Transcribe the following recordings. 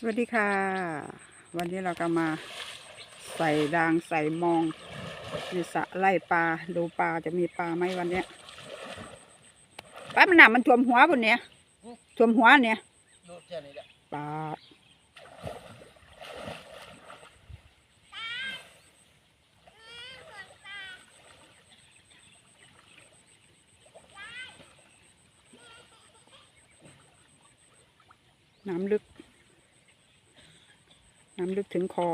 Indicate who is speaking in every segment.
Speaker 1: สวัสดีค่ะ วันนี้เราก็มาใส่ดางใส่มองในสระไล่ปลาดูปลาจะมีปลาไหมวันเนี้ยปลามันหนามันท่วมหัวบนเนี้ยท่วมหัวเนี่ย
Speaker 2: ปลา
Speaker 1: น้ำลึก น้ำลึกถึงคอ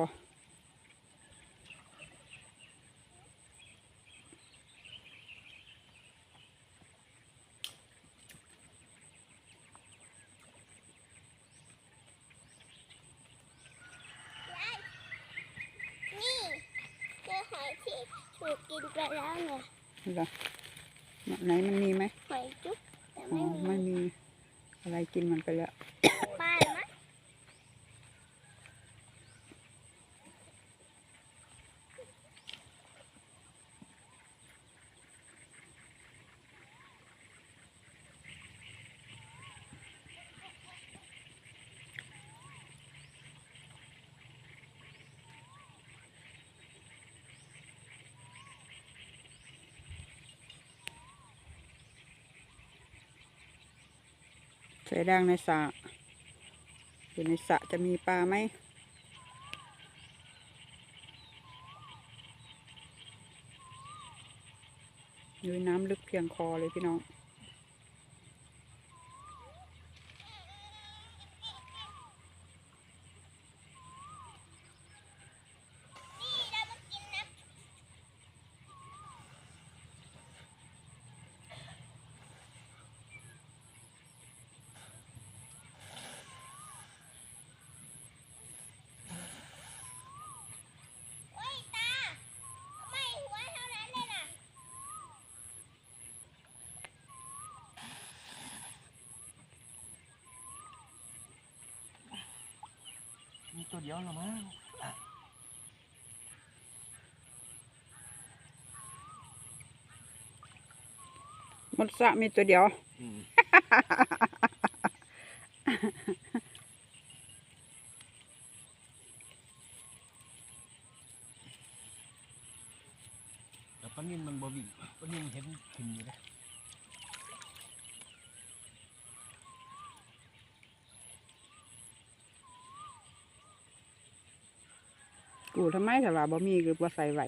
Speaker 3: นี่เจอหอยที่ถูกกินไปแล้วเนี่ย
Speaker 1: เหรอไหนมันมีไหม
Speaker 3: หอยจุ๊บแต่
Speaker 1: อ๋อ
Speaker 3: ไม่มี
Speaker 1: ไม่มีอะไรกินมันไปแล้ว
Speaker 3: ปลามั้ย
Speaker 1: ใส่ด่างในสระอยู่ในสระจะมีปลาไหมอยู่น้ำลึกเพียงคอเลยพี่น้อง
Speaker 3: นี่เรามากินนะ โอ้ยตาไม่หัวเท่านั้นเลยนะ
Speaker 2: มี ตัวเดียวหรอมั้ง
Speaker 1: มดสะมีตัวเดียว
Speaker 2: แต่ปนิ่มมันบ่วิ่งปนิ่มเห็นขึ้นอยู่นะ
Speaker 1: กูทำไมแต่ว่าบ่มีคือบ่ใส่ไว้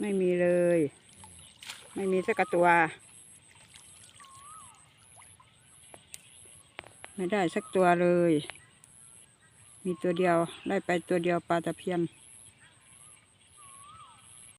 Speaker 1: ไม่มีเลย ไม่มีสักตัว ไม่ได้สักตัวเลย มีตัวเดียวได้ไปตัวเดียวปลาตะเพียน